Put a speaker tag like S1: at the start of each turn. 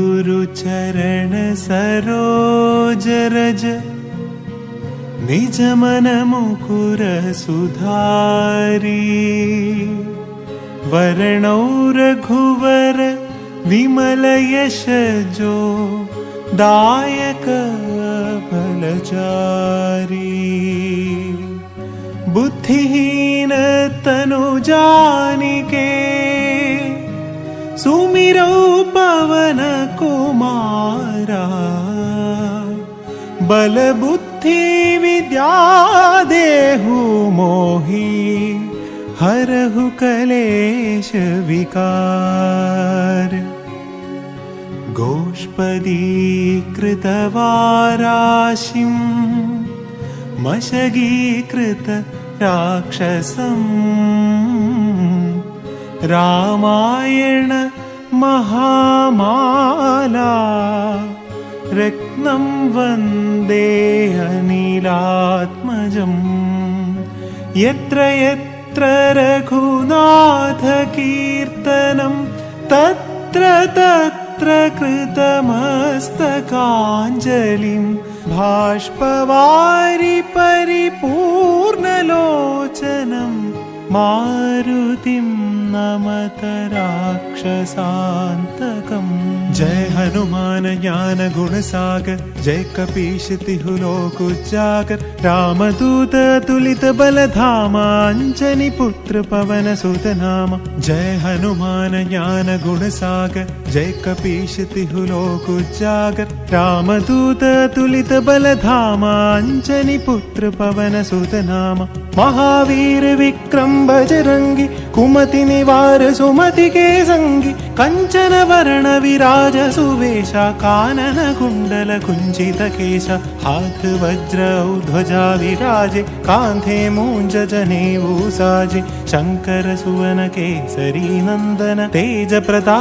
S1: श्रीगुरुचरण सरोज रज निज मन मुकुर सुधारी वर्णौ रघुवर विमल यश जो दायक फलचारी बुद्धिहीन तनु जानिके पवन कुमारा बल बुद्धि विद्या देहु मोहि हरहु कलेश विकार। गोष्पदीकृतवाराशिम् मशगीकृत राक्षसम् रामायण മഹാമാലാ. രത്നം വന്ദേഹനീലാത്മജം യത്ര യത്ര രഘുനാഥകീർത്തനം തത്ര തത്ര കൃതമസ്തകാഞ്ജലിം. ഭാഷ്പവാരി പരിപൂർണലോചനം മാരുതിം नमत राक्षसान्तकम् जय हनुमान ज्ञान गुण सागर जय कपीश तिहु लोक उजागर रामदूत तुलित बल धामा अंजनी पुत्र पवन सुत नाम। जय हनुमान ज्ञान गुण सागर जय कपीश तिहु लोक उजागर रामदूत तुलित बल धामा अंजनी पुत्र पवन सुत नाम महावीर विक्रम बजरंगी, कुमति निवार सुमति के संगी कंचन वर्ण विराज सुवेशा, कानन कुण्डल कुञ्चित केश, हाथ वज्र ध्वजा विराजे कान्धे मूञ्ज जनेऊ साजे, शंकर सुवन केसरी नंदन, तेज प्रताप